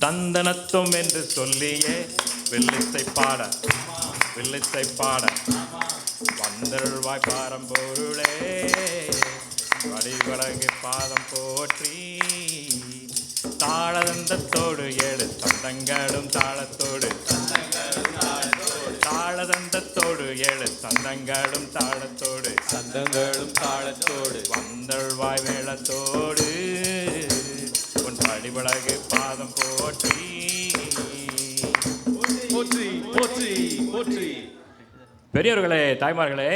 தந்தனத்துவம் என்று சொல்லியே வில்லிசை பாட வில்லிசை பாட. வந்தருள்வாய் பாரம்பொருளே வடிவழகு பாதம் போற்றி. தாளதந்தத்தோடு ஏழு சந்தங்களும் தாளத்தோடு தாளதந்தத்தோடு ஏழு சந்தங்களும் தாளத்தோடு சந்தங்களும் தாளத்தோடு. வந்தழ்வாய் வேளத்தோடு உன் படிவழகு பாதம் போற்றி. போற்றி போற்றி போற்றி. பெரியவர்களே தாய்மார்களே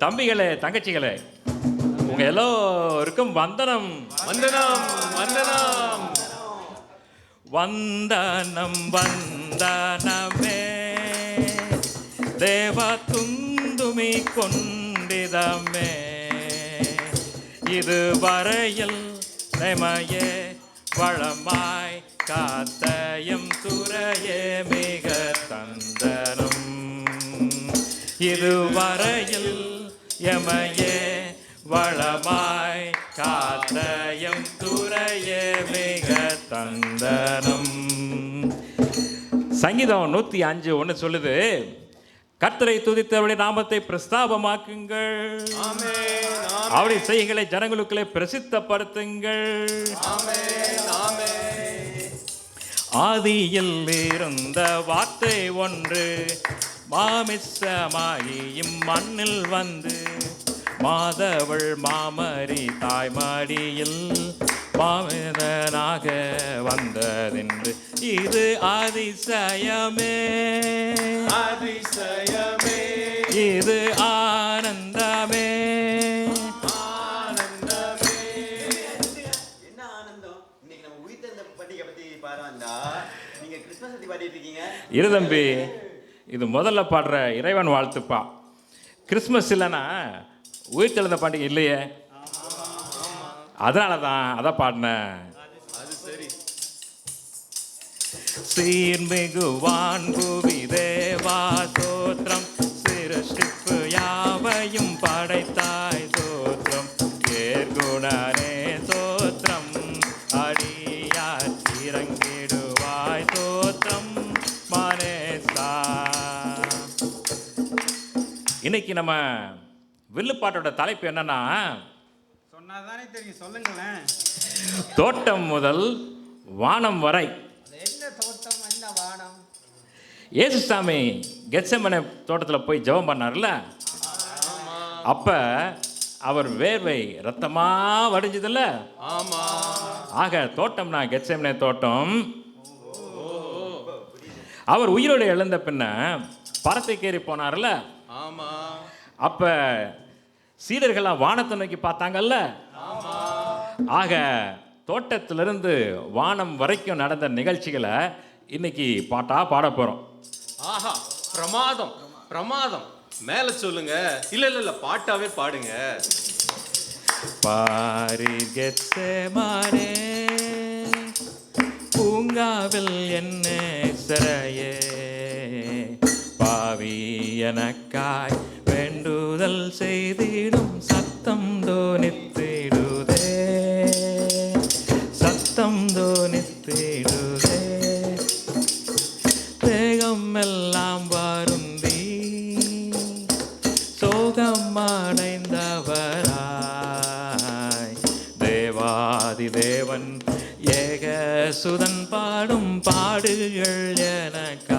தம்பிகளே தங்கச்சிகளே உங்க எல்லோருக்கும் வந்தனம். வந்தனம் வந்தனம். வந்தனம் வந்தனமே. தேவ துந்துமி கொண்டிதமே. இது வரையில் நெமையே வளமாய் காத்தயம் துறையே மிக தந்தனம். இதுவரையில் எமையே வளமாய் காத்தயம் துறையே மிக தந்தனம். சங்கீதம் நூற்றி அஞ்சு ஒன்று சொல்லுது கர்த்தரை துதித்தவருடைய நாமத்தை பிரஸ்தாபமாக்குங்கள். ஆமே அவருடைய செய்கைகளை ஜனங்களுக்குள்ளே பிரசித்தப்படுத்துங்கள். ஆதியில் இருந்த வார்த்தை ஒன்று மாமிசமாகி இம்மண்ணில் வந்து மாதவள் மாமரி தாய்மடியில் மாமிதனாக வந்ததென்று. இது அதிசயமே. அதிசயமே. இது ஆனந்தமே. இரு தம்பி இது முதல்ல பாடுற இறைவன் வாழ்த்துப்பா. கிறிஸ்மஸ் இல்லைன்னா உயிர்த்தெழுந்த பாண்டிகை இல்லையே. அதனால தான் அதை பாடினேன். சீர்மிகு சரி தேவா தோற்றம் இன்னைக்கு நம்ம வில்லுப்பாட்டோட தலைப்பு என்னன்னா சொன்னாதானே தெரியும் சொல்லுங்களேன். தோட்டம் முதல் வானம் வரை. என்ன தோட்டம் என்ன வானம்? இயேசுசாமி கெட்சமனை தோட்டத்தில் போய் ஜெபம் பண்ணார்ல? அப்போ அவர் வேர்வை ரத்தமாக வடிஞ்சதில்ல? ஆமா. ஆக தோட்டம்னா கெட்சமனை தோட்டம். அவர் உயிரோடு எழுந்த பின்ன பரத்தைக்கேறி போனார்ல? ஆமா. அப்போ சீடர்கள்லாம் வானத்தை நோக்கி பார்த்தாங்கல்ல ஆக தோட்டத்திலிருந்து வானம் வரைக்கும் நடந்த நிகழ்ச்சிகளை இன்னைக்கு பாட்டா பாட போகிறோம் ஆஹா பிரமாதம் பிரமாதம். மேல சொல்லுங்க. இல்ல இல்ல இல்ல பாட்டாவே பாடுங்க. பாரி கெத்செமானே பூங்காவில் என்ன சிறையே? பாவி எனக்காய் வேண்டுதல் செய்திடும் சத்தம் தோனித்திடுதே சத்தம் தோனித்திடுதே தேகம் எல்லாம் வருந்தி சோகம் அடைந்தவராய் தேவாதி தேவன் ஏக சுதன் பாடும் பாடுகள் எனக்காக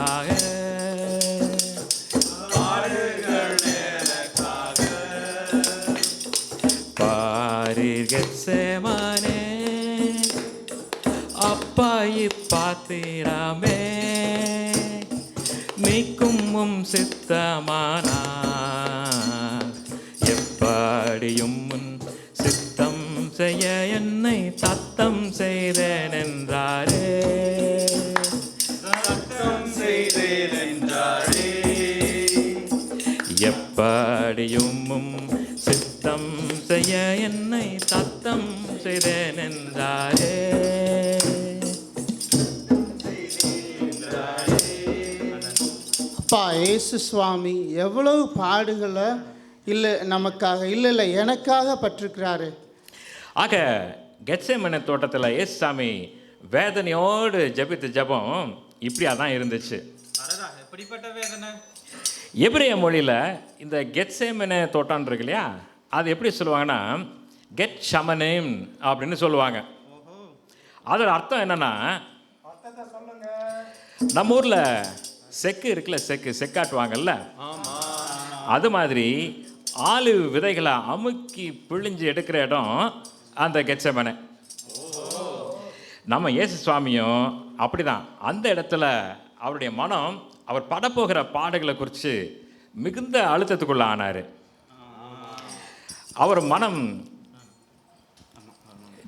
இப்பாத்திரமே நீக்கும் உம் சித்தமானா? எப்படியும் உன் சித்தம் செய்ய என்னை தத்தம் செய்தேன் என்றாரே சத்தம் செய்தேன் என்றாரே எப்படியும் சித்தம் செய்ய என்னை தத்தம் செய்தேன் என்றாரே இயேசு சுவாமி எவ்வளவு பாடுகளை இல்லை நமக்காக இல்லை இல்லை எனக்காக பட்டிருக்கிறாரு ஆக கெட்சேமனை தோட்டத்தில் ஏசுசாமி வேதனையோடு ஜெபித்த ஜெபம் இப்படியா தான் இருந்துச்சு. அடடா எப்படிப்பட்ட வேதனை? எபிரேய மொழியில் இந்த கெட்சேமனே தோட்டான் இருக்கு இல்லையா? அது எப்படி சொல்லுவாங்கன்னா கெட் ஷமனேம் அப்படின்னு சொல்லுவாங்க. அதோட அர்த்தம் என்னன்னா நம்ம ஊரில் செக்கு இருக்குல்ல செக்கு செக்காட்டுவாங்கல்ல அது மாதிரி ஆலிவ் விதைகளை அமுக்கி பிழிஞ்சு எடுக்கிற இடம் அந்த கெச்சமனை. நம்ம இயேசு சுவாமியும் அப்படிதான். அந்த இடத்துல அவருடைய மனம் அவர் படப்போகிற பாடுகளை குறித்து மிகுந்த அழுத்தத்துக்குள்ள ஆனார். அவர் மனம்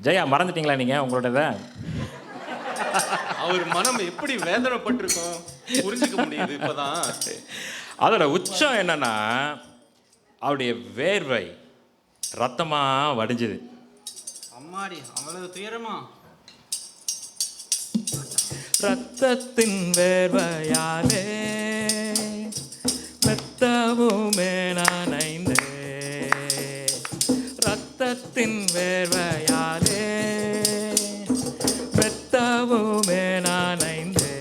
ஜெயா மறந்துட்டீங்களா நீங்கள் உங்களோடத? அவர் மனம் எப்படி வேதனைப்பட்டிருக்கும் புரிஞ்சுக்க முடியுது இப்பதான். அதோட உச்சம் என்னன்னா அவருடைய வேர்வை ரத்தமாக வடிஞ்சுது. அம்மாடி அவ்வளவு துயரமா? ரத்தத்தின் வேர்வையாலே மெத்தவுமே நனைந்தே ரத்தத்தின் வேர்வையாலே மெத்தவுமே நனைந்தே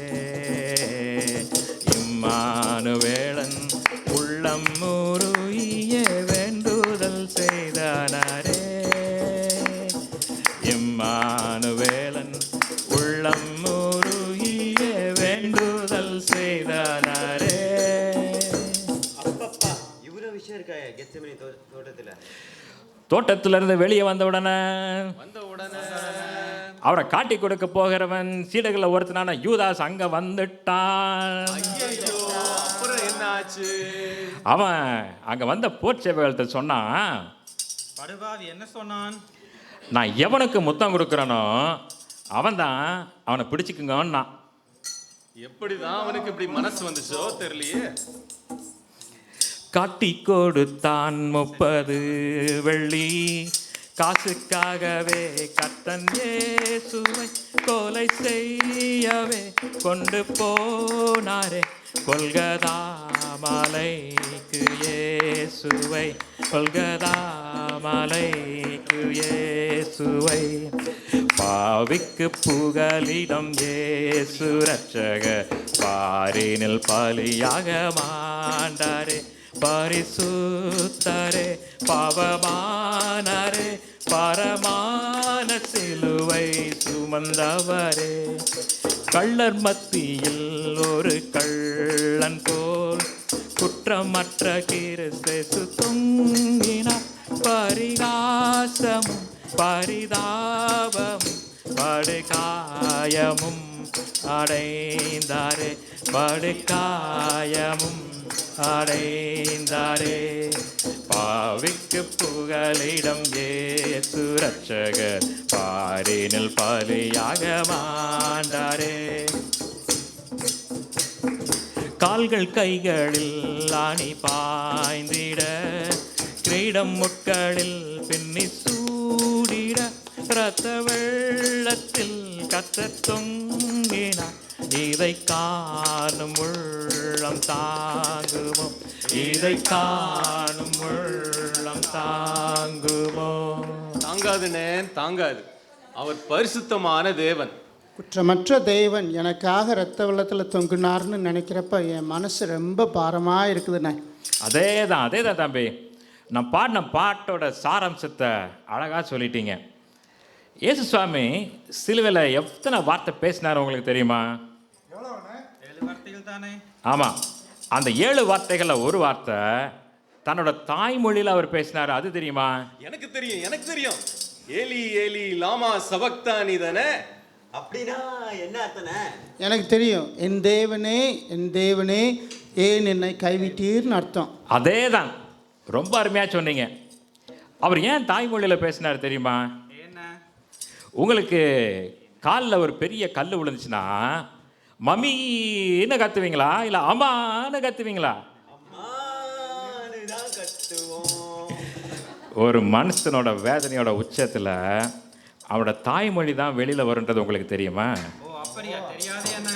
இம்மானுவேளன் உள்ளம் முருகிய வேண்டுதல் செய்தனரே. இம்மானுவேலன் உள்ளம் முருகிய வேண்டுதல் செய்தனரே. அப்பப்பா இவ்வளவு விஷயம் இருக்கா கெச்சமணி தோட்டத்துல? தோட்டத்திலிருந்து வெளியே வந்த உடனே அவரை காட்டி கொடுக்க போகிறவன் சீடர்களை ஒருத்தனான யூதாஸ் அங்க வந்துட்டான். ஐயோ அப்புறம் என்ன ஆச்சு அவன் அங்க வந்த போர்ச்சேவர்கள்ட்ட சொன்னான் படுபாவி என்ன சொன்னான்? நான் எவனுக்கு முத்தம் கொடுக்குறனோ அவன் தான் அவனை பிடிச்சிக்குங்கன்னா எப்படிதான் அவனுக்கு இப்படி மனசு வந்துச்சோ தெரியலையே. காட்டி கொடுத்தான் முப்பது வெள்ளி. காசுக்காகவே கத்தன் இயேசுவை கொலை செய்யவே கொண்டு போனாரே. கொல்கதா மலைக்கு இயேசுவை கொல்கதா மலைக்கு இயேசுவை. பாவிக்கு புகலிடம் ஏசு ரட்சக பாரினில் பலியாக மாண்டாரே. பரிசுத்தரே பாவமானரே. பரமான சிலுவை சுமந்தவரே. கள்ளர் மத்தியில் ஒரு கள்ளன் போல் குற்றமற்ற கிறிஸ்து தொங்கினார். பரிகாசமும் பரிதாபமும் படுகாயமும் அடைந்தாரே. படுகாயமும் அடைந்தாரே. பாவிக்கு புகலிடம் ஏசு ரட்சகர் பாரினில் பலியாக மாண்டாரே. கால்கள் கைகளில் ஆணி பாய்ந்திட கிரீடம் முட்களில் பின்னி சூடிட ரத்த வெள்ளத்தில் கத்த தொங்கினார். இதை காணும் உள்ளம் தாங்குமோ? இதை காணும் உள்ளம் தாங்குமோ? தாங்காதுனே தாங்காது. அவர் பரிசுத்தமான தேவன். குற்றமற்ற தேவன் எனக்காக ரத்த வெள்ளத்தில் தொங்குனார்னு நினைக்கிறப்ப என் மனசு ரொம்ப பாரமாக இருக்குதுண்ணே. அதே தான் அதே தான் தம்பி நான் பாடின பாட்டோட சாராம்சத்தை அழகாக சொல்லிட்டீங்க. இயேசு சுவாமி சிலுவையில் எத்தனை வார்த்தை பேசினார் உங்களுக்கு தெரியுமா? ஆமாம் அந்த ஏழு வார்த்தைகளில் ஒரு வார்த்தை தன்னோட தாய்மொழியில் அவர் பேசினார். அது தெரியுமா? எனக்கு தெரியும் எனக்கு தெரியும். ஏலி ஏலி லாமா சபக்தானி தானே? அப்படின்னா என்ன அர்த்தனை எனக்கு தெரியும். என் தேவனே என் தேவனே ஏன் என்னை கைவிட்டீர்னு அர்த்தம். அதே தான் ரொம்ப அருமையாக சொன்னீங்க. அவர் ஏன் தாய்மொழியில் பேசினார் தெரியுமா? என்ன உங்களுக்கு காலில் ஒரு பெரிய கல் விழுந்துச்சுன்னா மம்மின்னு கத்துவீங்களா? இல்லை அம்மான்னு கத்துவீங்களா? ஒரு மனுஷனோட வேதனையோட உச்சத்தில் அவனோட தாய்மொழி தான் வெளியில் வருன்றது உங்களுக்கு தெரியுமா? ஓ அப்படியா? தெரியாதே என்ன?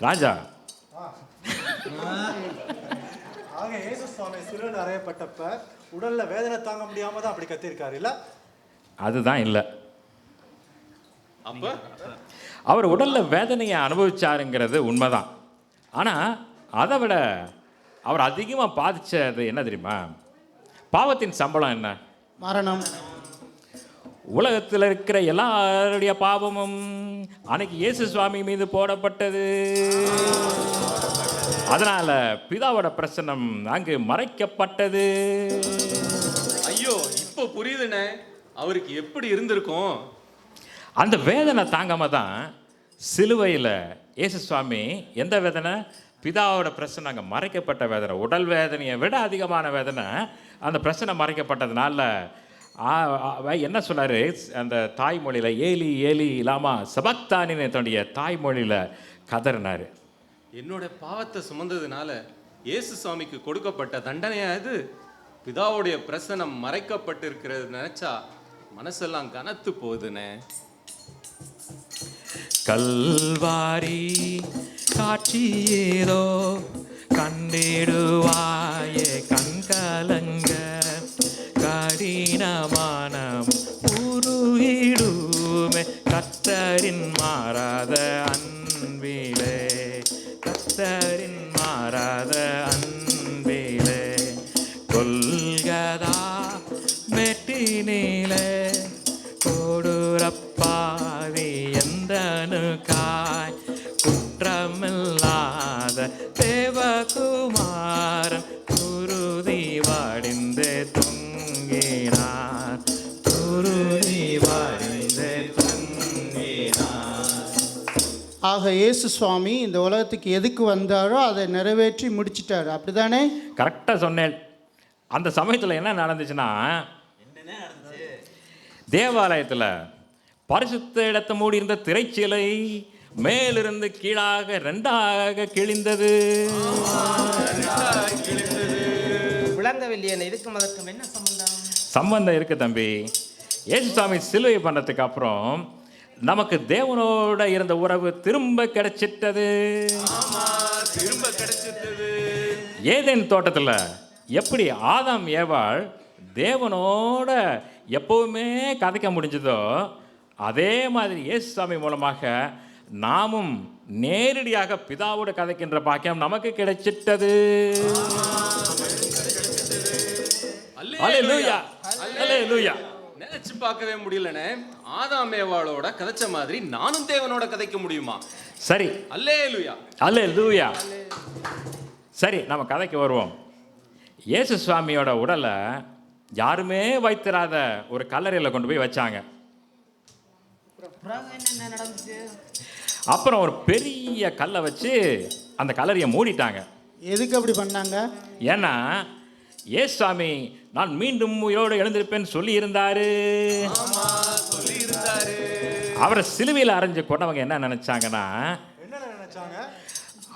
ராஜா. ஆக இயேசு சுவாமி சிலுவையில் அறையப்பட்டப்ப உடல்ல வேதனை தாங்க முடியாம தான் அப்படி கத்திருக்காரு இல்ல? அதுதான் இல்லை. அப்ப? அவர் உடலில் வேதனையை அனுபவிச்சாருங்கிறது உண்மைதான். ஆனால் அதை விட அவர் அதிகமாக பாதிச்சது என்ன தெரியுமா? பாவத்தின் சம்பளம் என்ன? மரணம். உலகத்தில் இருக்கிற எல்லாருடைய பாவமும் அன்னைக்கு இயேசு சுவாமி மீது போடப்பட்டது. அதனால பிதாவோட பிரசனம் அங்கு மறைக்கப்பட்டது. ஐயோ இப்போ புரியுதுண்ணே. அவருக்கு எப்படி இருந்திருக்கும்? அந்த வேதனை தாங்காம தான் சிலுவையில் இயேசு சுவாமி எந்த வேதனை? பிதாவோட பிரச்சனை அங்கே மறைக்கப்பட்ட வேதனை. உடல் வேதனையை விட அதிகமான வேதனை அந்த பிரச்சனை மறைக்கப்பட்டதுனால என்ன சொன்னார்? அந்த தாய்மொழியில் ஏலி ஏலி இல்லாமா சபக்தானின்னு தன்னுடைய தாய்மொழியில் கதறினார். என்னோட பாவத்தை சுமந்ததுனால இயேசு சுவாமிக்கு கொடுக்கப்பட்ட தண்டனையாக இது? பிதாவுடைய பிரசனம் மறைக்கப்பட்டிருக்கிறது நினச்சா மனசெல்லாம் கனத்து போகுதுன்னு கல்வாரி காட்சியேதோ ஏதோ கண்டிடுவாயே கண்கலங்க. கடினமானம் உருகிடுமே கத்தரின் மாறாத குற்றமில்லாத தேவகுமாரன் குருதி வாடிந்து தொங்கினார். குருதி வாடிந்து ஆக இயேசு சுவாமி இந்த உலகத்துக்கு எதுக்கு வந்தாரோ அதை நிறைவேற்றி முடிச்சிட்டாரு. அப்படிதானே? கரெக்டாக சொன்னேன். அந்த சமயத்தில் என்ன நடந்துச்சுன்னா தேவாலயத்தில் பரிசுத்த இடத்தை மூடி இருந்த திரைச்சீலை மேலிருந்து கீழாக ரெண்டாக கிழிந்தது. விளங்கவில்லையே இதுக்கும் அதற்கும் என்ன சம்பந்தம்? சம்பந்தம் இருக்கு தம்பி. இயேசுசாமி சிலுவை பண்ணதுக்கு அப்புறம் நமக்கு தேவனோட இருந்த உறவு திரும்ப கிடைச்சிட்டது திரும்ப கிடைச்சிட்டது. ஏதேன் தோட்டத்தில் எப்படி ஆதாம் ஏவாள் தேவனோட எப்பவுமே கதைக்க முடிஞ்சதோ அதே மாதிரி இயேசுசாமி மூலமாக நாமும் நேரடியாக பிதாவோட கதைக்கின்ற பாக்கியம் நமக்கு கிடைச்சிட்டது. நினைச்சு பார்க்கவே முடியலண்ணே ஆதாம் ஏவாளோட கதைச்ச மாதிரி நானும் தேவனோட கதைக்க முடியுமா? சரி. அல்லேலுயா. அல்லேலூயா. சரி நம்ம கதைக்கு வருவோம். இயேசு சுவாமியோட உடலை யாருமே வைத்திராத ஒரு கல்லறையில் கொண்டு போய் வச்சாங்க. என்ன நடந்துச்சு? அப்புறம் ஒரு பெரிய கல்லை வச்சு அந்த கல்லறையை மூடிட்டாங்க. எதுக்கு அப்படி பண்ணாங்க? ஏன்னா ஏசு சாமி நான் மீண்டும் உயிரோடு எழுந்திருப்பேன்னு சொல்லி இருந்தாரு அவரை சிலுவையில் அரைஞ்சு கொண்டவங்க என்ன நினைச்சாங்கன்னா என்ன நினைச்சாங்க?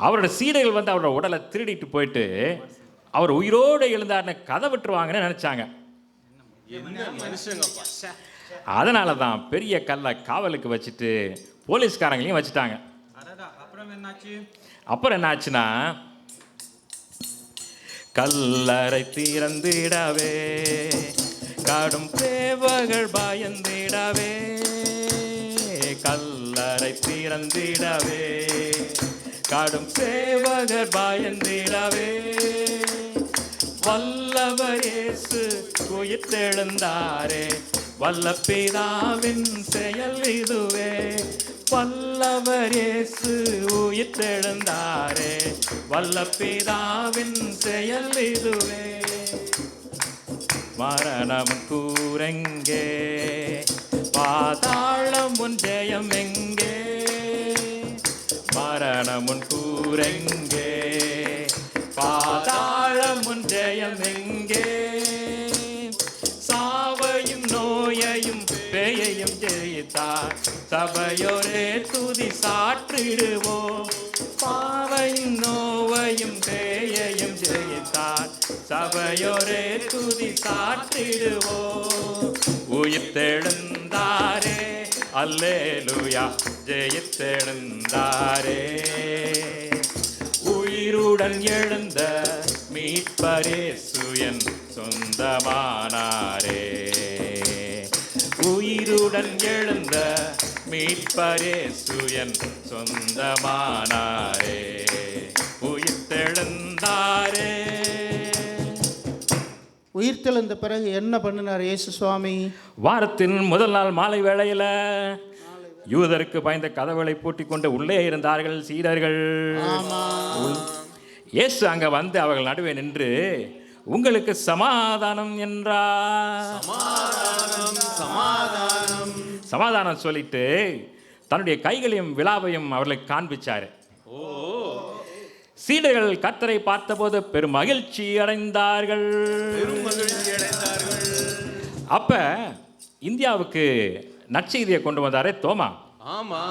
அவரோட சீடைகள் வந்து அவரோட உடலை திருடிட்டு போயிட்டு அவர் உயிரோடு எழுந்தாருன்னு கதை விட்டுருவாங்கன்னு நினைச்சாங்க. அதனால தான் பெரிய கல்லை காவலுக்கு வச்சுட்டு போலீஸ்காரங்களையும் வச்சுட்டாங்க. அப்புறம் என்ன ஆச்சுன்னா கல்லறை திறந்திடவே கடும் தேவகள் பயந்திடவே கல்லறை திறந்திடவே கடும் சேவகர் பயந்திடவே. வல்லவர் இயேசு உயிர்த்தெழுந்தாரே வல்ல பிதாவின் செயல் இதுவே. வல்லவர் இயேசு உயிர்த்தெழுந்தாரே. வல்லப்பிதாவின் செயல் இதுவே. மரணம் கூரெங்கே. பாதாளம் உன் ஜெயம் எங்கே. மரணம் உன் சபையோரே துதி சாற்றிடுவோம். பாவையும் நோவையும் தேயையும் ஜெயித்தார். சபையோரே துதி சாற்றிடுவோம். உயிர்த்தெழுந்தாரே அல்லேலுயா ஜெயித்தெழுந்தாரே. உயிருடன் எழுந்த மீட்பரே சுயன் சொந்தமானாரே. உயிருடன் எழுந்த மீட்பரே சுயன் சொந்தமானாரே. உயிர்த்தெழுந்தாரே. உயிர்த்தெழுந்த பிறகு என்ன பண்ணினார் இயேசு சுவாமி? வாரத்தின் முதல் நாள் மாலை வேளையில யூதருக்கு பயந்த கதவுகளை பூட்டிக் கொண்டு உள்ளே இருந்தார்கள் சீடர்கள். இயேசு அங்க வந்து அவர்கள் நடுவே நின்று உங்களுக்கு சமாதானம் என்றார். சமாதானம். சொல்லிட்டு தன்னுடைய கைகளையும் விழாவையும் அவர்களுக்கு காண்பிச்சாரு. சீடர்கள் கர்த்தரை பார்த்தபோது பெரும் மகிழ்ச்சி அடைந்தார்கள். அப்ப இந்தியாவுக்கு நற்செய்தியை கொண்டு வந்தாரே தோமா? ஆமா.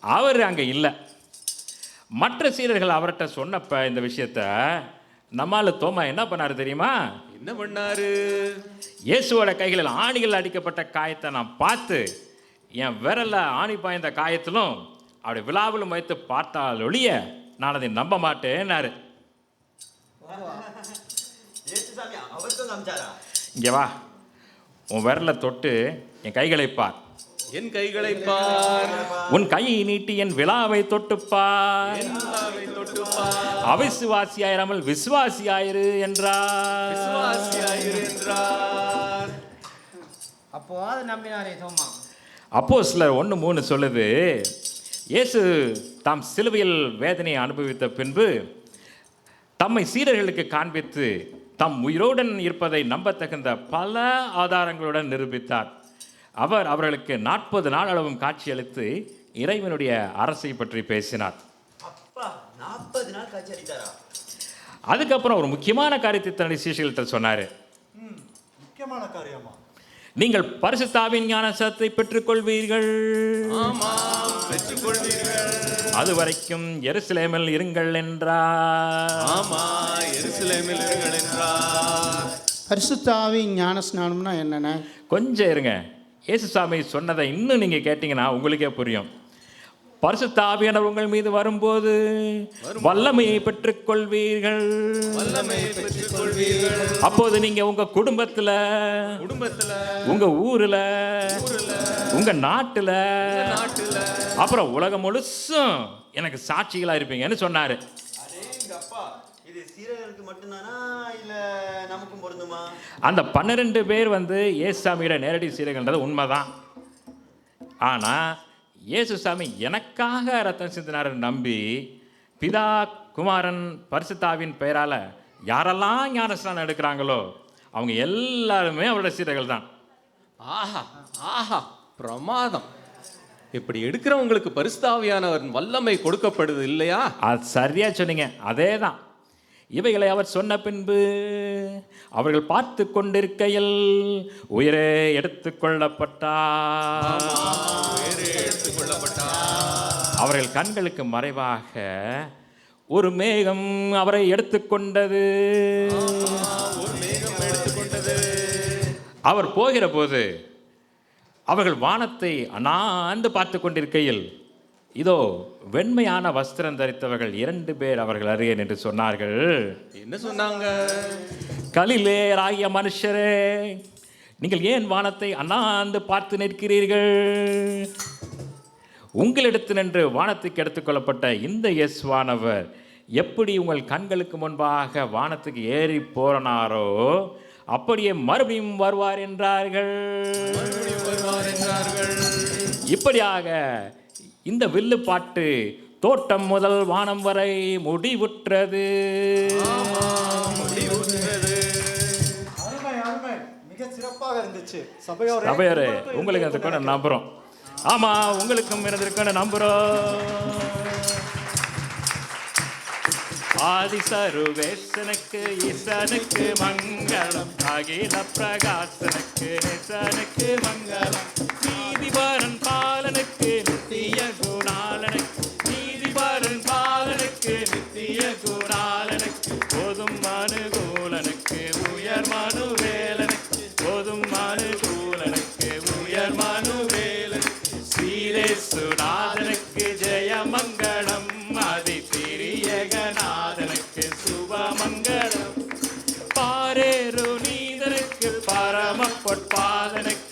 அவர் அங்க இல்லை. மற்ற சீடர்கள் அவர்கிட்ட சொன்னப்ப இந்த விஷயத்த நம்மால தோமா என்ன பண்ணாரு தெரியுமா? என்ன பண்ணாரு? இயேசுவோட கைகளில் ஆணிகள் அடிக்கப்பட்ட காயத்தை நான் பார்த்து என் விரல்ல ஆணி பாய்ந்த காயத்திலும் அவருடைய விழாவிலும் வைத்து பார்த்தால் ஒழிய நான் அதை நம்ப மாட்டேன்னாரு. இங்கே வா. உன் விரலை தொட்டு என் கைகளை பார். என் கைகளை பார். உன் கையை நீட்டி என் விழாவை தொட்டுப்பார். விழாவை தொட்டு பார் அவிசுவாசியாயிராமல் விசுவாசியாயிரு என்றார். விசுவாசியாயிரு என்றார். அப்போ அது நம்பினாரே தோமா? அப்போ சிலர் ஒன்று மூணு சொல்லுது. இயேசு தாம் சிலுவையில் வேதனையை அனுபவித்த பின்பு தம்மை சீடர்களுக்கு காண்பித்து தம் உயிரோடன் இருப்பதை நம்பத்தகுந்த பல ஆதாரங்களுடன் நிரூபித்தார். அவர் அவர்களுக்கு நாற்பது நாள் அளவும் காட்சியளித்து இறைவனுடைய அரசை பற்றி பேசினார். நாற்பது நாள் காட்சி அளித்தாரா அதுக்கப்புறம் ஒரு முக்கியமான காரியத்தை தன்னுடைய சீஷர்கள்ட்ட சொன்னார். ம் முக்கியமான காரியமா? நீங்கள் பரிசுத்தாவின் ஞானசத்தை பெற்றுக்கொள்வீர்கள். அது வரைக்கும் எருசலேமில் இருங்கள் என்றார். ஆமா எருசலேமில் இருங்கள் என்றார். பரிசுத்தாவி ஞான ஸ்நானம்னா என்னென்ன? கொஞ்சம் இருங்க. இயேசுசாமி சொன்னதை இன்னும் நீங்கள் கேட்டிங்கன்னா உங்களுக்கே புரியும். பரிசுத்தாவியானவர் உங்கள் மீது வரும்போது வல்லமையை பெற்றுக்கொள்வீர்கள். அப்போது நீங்க உங்க குடும்பத்துல குடும்பத்துல உங்க ஊர்ல உங்க நாட்டுல அப்புறம் உலகம் முழுசும் எனக்கு சாட்சிகளா இருப்பீங்கன்னு சொன்னாரு? அந்த பன்னிரெண்டு பேர் வந்து இயேசுசாமியோட நேரடி சீரகன்றது உண்மைதான். ஆனால் இயேசுசாமி எனக்காக ரத்தம் சிந்தினாருன்னு நம்பி பிதா குமாரன் பரிசுத்தாவின் பெயரால் யாரெல்லாம் ஞானஸ்நானம் எடுக்கிறாங்களோ அவங்க எல்லாருமே அவரோட சீரர்கள் தான். ஆஹா ஆஹா பிரமாதம். இப்படி எடுக்கிறவங்களுக்கு பரிசுத்தாவியானவர் வல்லமை கொடுக்கப்படுது இல்லையா? அது சரியாக சொன்னீங்க. அதே தான் இவைகளை அவர் சொன்ன பின்பு அவர்கள் பார்த்து கொண்டிருக்கையில் உயிரே எடுத்துக்கொள்ளப்பட்டார் அவர்கள் கண்களுக்கு மறைவாக ஒரு மேகம் அவரை எடுத்துக்கொண்டது அவர் போகிற போது அவர்கள் வானத்தை அண்ணாந்து பார்த்து கொண்டிருக்கையில் இதோ வெண்மையான வஸ்திரம் தரித்தவர்கள் இரண்டு பேர் அவர்கள் அருகே நின்று சொன்னார்கள். என்ன சொன்னாங்க? கலிலேயராகிய மனுஷரே நீங்கள் ஏன் வானத்தை அண்ணாந்து பார்த்து நிற்கிறீர்கள்? உங்களிடத்து நின்று வானத்துக்கு எடுத்துக்கொள்ளப்பட்ட இந்த இயேசுவானவர் எப்படி உங்கள் கண்களுக்கு முன்பாக வானத்துக்கு ஏறி போனாரோ அப்படியே மறுபடியும் வருவார் என்றார்கள். இப்படியாக இந்த வில்லு பாட்டு தோட்டம் முதல் வானம் வரை முடிவுற்றது. அருமை அருமை. மிக சிறப்பாக இருந்துச்சு. சபையோரே சபையாரே உங்களுக்கு கூட நம்புறோம். ஆமா உங்களுக்கும் இருந்திருக்கணும் நம்புறோம். ஆதிசருவேசனுக்கு ஈசனுக்கு மங்களம். அகில பிரகாசனுக்கு நேசனுக்கு மங்களம். பரம பொற்பாதனுக்கு